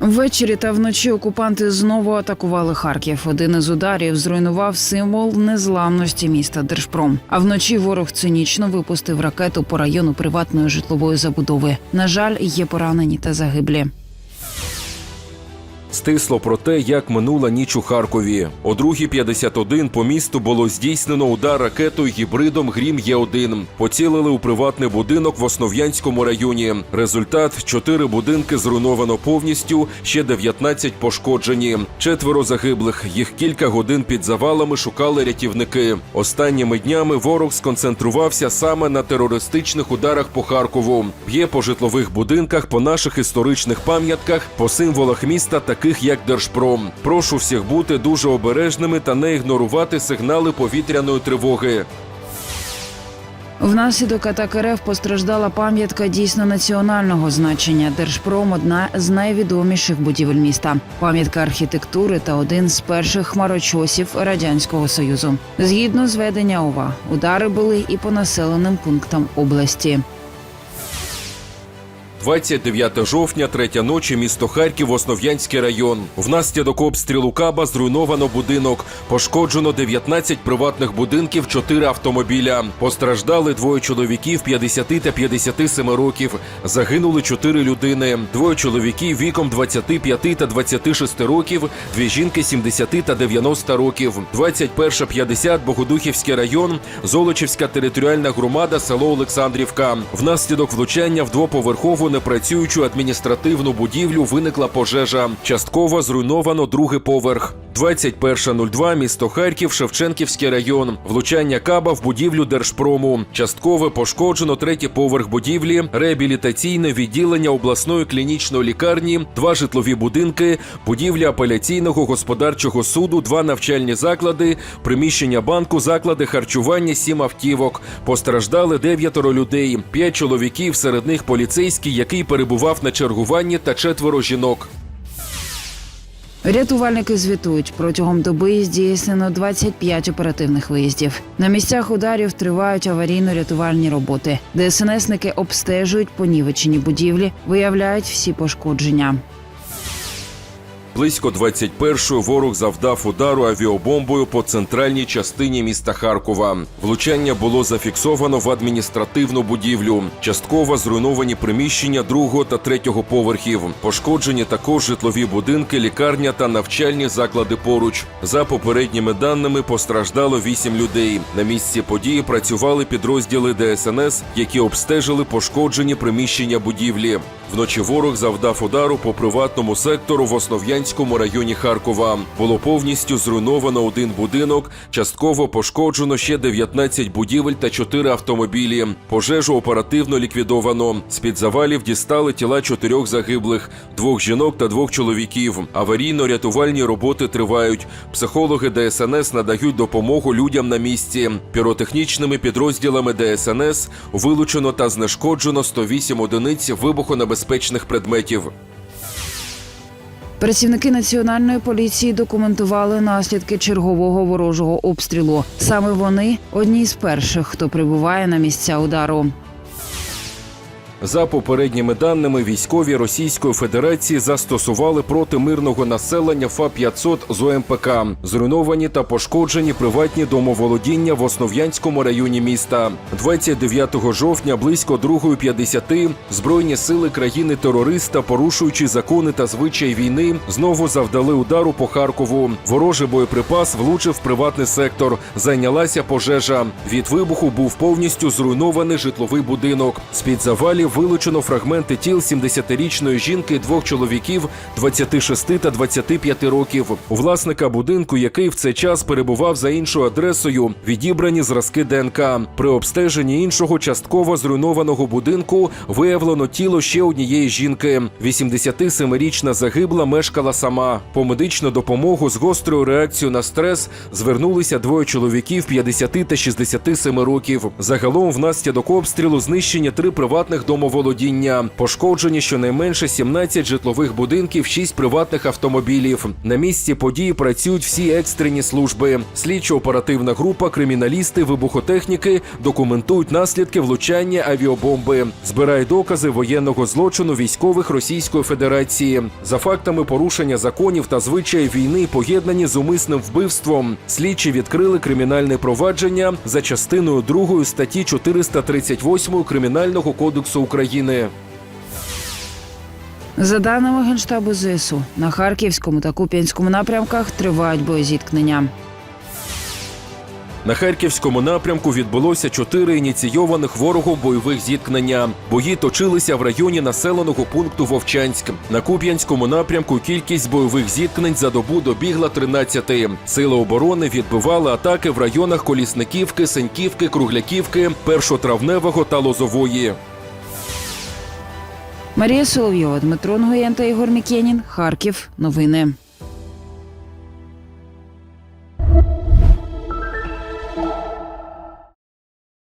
Ввечері та вночі окупанти знову атакували Харків. Один із ударів зруйнував символ незламності міста Держпром. А вночі ворог цинічно випустив ракету по району приватної житлової забудови. На жаль, є поранені та загиблі. Стисло про те, як минула ніч у Харкові. О 2.51 по місту було здійснено удар ракетою гібридом Грім Є1. Поцілили у приватний будинок в Основ'янському районі. Результат: чотири будинки зруйновано повністю, ще 19 пошкоджені. Четверо загиблих. Їх кілька годин під завалами шукали рятівники. Останніми днями ворог сконцентрувався саме на терористичних ударах по Харкову. Б'є по житлових будинках, по наших історичних пам'ятках, по символах міста, таких як Держпром. Прошу всіх бути дуже обережними та не ігнорувати сигнали повітряної тривоги. Внаслідок атак РФ постраждала пам'ятка дійсно національного значення. Держпром одна з найвідоміших будівель міста. Пам'ятка архітектури та один з перших хмарочосів радянського союзу. Згідно зведення ОВА, удари були і по населеним пунктам області. 29 жовтня, третя ночі, місто Харків, Основ'янський район. Внаслідок обстрілу Каба зруйновано будинок. Пошкоджено 19 приватних будинків, 4 автомобіля. Постраждали двоє чоловіків 50 та 57 років. Загинули 4 людини. Двоє чоловіків віком 25 та 26 років, дві жінки 70 та 90 років. 21.50 Богодухівський район, Золочівська територіальна громада, село Олександрівка. Внаслідок влучання в двоповерхову непрацюючу адміністративну будівлю виникла пожежа. Частково зруйновано другий поверх. 21.02 місто Харків, Шевченківський район. Влучання каба в будівлю Держпрому. Частково пошкоджено третій поверх будівлі, реабілітаційне відділення обласної клінічної лікарні, два житлові будинки, будівля апеляційного господарчого суду, два навчальні заклади, приміщення банку, заклади харчування, сім автівок. Постраждали дев'ятеро людей, п'ять чоловіків, серед них поліцейський, який перебував на чергуванні, та четверо жінок. Рятувальники звітують протягом доби здійснено 25 оперативних виїздів. На місцях ударів тривають аварійно-рятувальні роботи. ДСНСники обстежують понівечені будівлі, виявляють всі пошкодження. Близько 21-ї ворог завдав удару авіабомбою по центральній частині міста Харкова. Влучання було зафіксовано в адміністративну будівлю. Частково зруйновані приміщення другого та третього поверхів. Пошкоджені також житлові будинки, лікарня та навчальні заклади поруч. За попередніми даними постраждало 8 людей. На місці події працювали підрозділи ДСНС, які обстежили пошкоджені приміщення будівлі. Вночі ворог завдав удару по приватному сектору в Основ'янському районі Харкова. Було повністю зруйновано один будинок, частково пошкоджено ще 19 будівель та 4 автомобілі. Пожежу оперативно ліквідовано. З-під завалів дістали тіла чотирьох загиблих, двох жінок та двох чоловіків. Аварійно-рятувальні роботи тривають. Психологи ДСНС надають допомогу людям на місці. Піротехнічними підрозділами ДСНС вилучено та знешкоджено 108 одиниць вибухонебезпечних предметів. Працівники національної поліції документували наслідки чергового ворожого обстрілу. Саме вони одні з перших, хто прибуває на місця удару. За попередніми даними, військові Російської Федерації застосували проти мирного населення ФА-500 з ОМПК. Зруйновані та пошкоджені приватні домоволодіння в Основ'янському районі міста. 29 жовтня близько 2.50 збройні сили країни-терориста, порушуючи закони та звичай війни, знову завдали удару по Харкову. Ворожий боєприпас влучив приватний сектор. Зайнялася пожежа. Від вибуху був повністю зруйнований житловий будинок. З-під завалів вилучено фрагменти тіл 70-річної жінки двох чоловіків 26 та 25 років. У власника будинку, який в цей час перебував за іншою адресою, відібрані зразки ДНК. При обстеженні іншого частково зруйнованого будинку виявлено тіло ще однієї жінки. 87-річна загибла мешкала сама. По медичну допомогу з гострою реакцією на стрес звернулися двоє чоловіків 50 та 67 років. Загалом внаслідок обстрілу знищені три приватних домоволодіння. Пошкоджені щонайменше 17 житлових будинків, 6 приватних автомобілів. На місці події працюють всі екстрені служби. Слідчо-оперативна група, криміналісти, вибухотехніки документують наслідки влучання авіабомби, збирають докази воєнного злочину військових Російської Федерації за фактами порушення законів та звичаїв війни, поєднані з умисним вбивством. Слідчі відкрили кримінальне провадження за частиною 2 статті 438 Кримінального кодексу України. За даними генштабу ЗСУ, на харківському та куп'янському напрямках тривають боєзіткнення. На харківському напрямку відбулося чотири ініційованих ворогом бойових зіткнення. Бої точилися в районі населеного пункту Вовчанськ. На Куп'янському напрямку кількість бойових зіткнень за добу добігла 13. Сили оборони відбивали атаки в районах Колісниківки, Сеньківки, Кругляківки, Першотравневого та Лозової. Марія Соловйова, Дмитро Нгоєн та Ігор Мікенін. Харків. Новини.